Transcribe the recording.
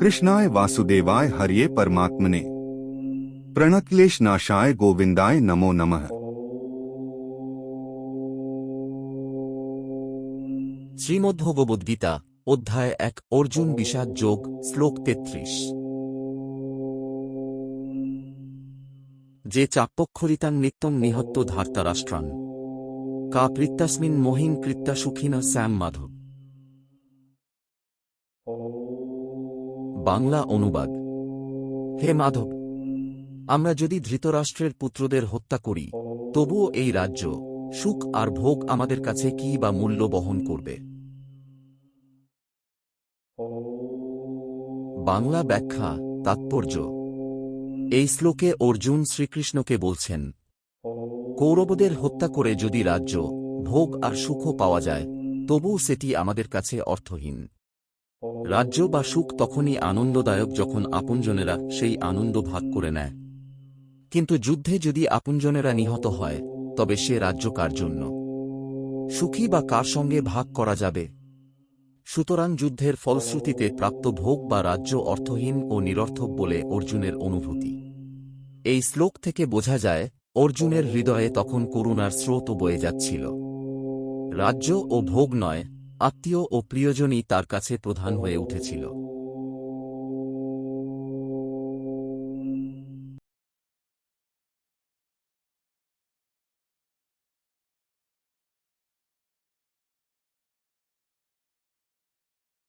कृष्णाय वासुदेवाय हरिये परमात्मने प्रणक्लेश नाशाय गोविंदाय नमो नमः শ্রীমদ্ভগবদ্গীতা অধ্যায় এক অর্জুন বিষাদ যোগ শ্লোক তেত্রিশ যে চাপ্পক্ষরিতাং নিত্যং নিহত্য ধার্তারাষ্ট্রান কা কৃত্তাস্মিন মহিন কৃত্তা সুখিন শ্যাম মাধব বাংলা অনুবাদ। হে মাধব, আমরা যদি ধৃতরাষ্ট্রের পুত্রদের হত্যা করি, তবুও এই রাজ্য, সুখ আর ভোগ আমাদের কাছে কি বা মূল্য বহন করবে? বাংলা ব্যাখ্যা, তাৎপর্য। এই শ্লোকে অর্জুন শ্রীকৃষ্ণকে বলছেন, কৌরবদের হত্যা করে যদি রাজ্য, ভোগ আর সুখও পাওয়া যায়, তবুও সেটি আমাদের কাছে অর্থহীন। রাজ্য বা সুখ তখনই আনন্দদায়ক যখন আপনজনেরা সেই আনন্দ ভাগ করে নেয়। কিন্তু যুদ্ধে যদি আপনজনেরা নিহত হয়, তবে সে রাজ্য কার জন্য? সুখী বা কার সঙ্গে ভাগ করা যাবে? সুতরাং যুদ্ধের ফলশ্রুতিতে প্রাপ্ত ভোগ বা রাজ্য অর্থহীন ও নিরর্থক বলে অর্জুনের অনুভূতি। এই শ্লোক থেকে বোঝা যায়, অর্জুনের হৃদয়ে তখন করুণার স্রোত বয়ে যাচ্ছিল। রাজ্য ও ভোগ নয় আত্মীয় ও প্রিয়জনই তার কাছে প্রধান হয়ে উঠেছিল।